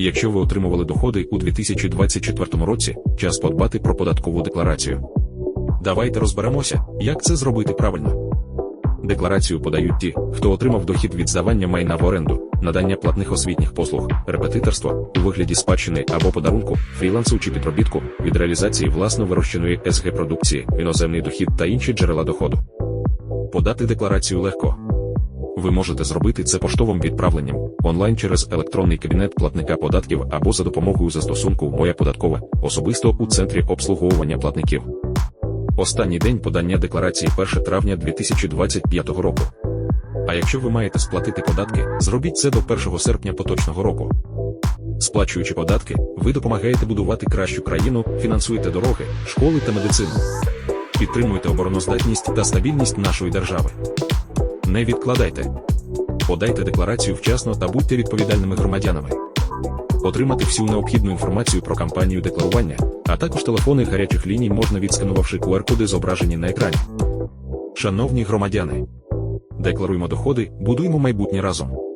Якщо ви отримували доходи у 2024 році, час подбати про податкову декларацію. Давайте розберемося, як це зробити правильно. Декларацію подають ті, хто отримав дохід від здавання майна в оренду, надання платних освітніх послуг, репетиторства у вигляді спадщини або подарунку, фрілансу чи підробітку, від реалізації власно вирощеної СГ продукції, іноземний дохід та інші джерела доходу. Подати декларацію легко. Ви можете зробити це поштовим відправленням онлайн через електронний кабінет платника податків або за допомогою застосунку Моя податкова, особисто у центрі обслуговування платників. Останній день подання декларації 1 травня 2025 року. А якщо ви маєте сплатити податки, зробіть це до 1 серпня поточного року. Сплачуючи податки, ви допомагаєте будувати кращу країну, фінансуєте дороги, школи та медицину. Підтримуєте обороноздатність та стабільність нашої держави. Не відкладайте. Подайте декларацію вчасно та будьте відповідальними громадянами. Отримати всю необхідну інформацію про кампанію декларування, а також телефони гарячих ліній можна відсканувавши QR-коди зображені на екрані. Шановні громадяни, декларуємо доходи, будуємо майбутнє разом.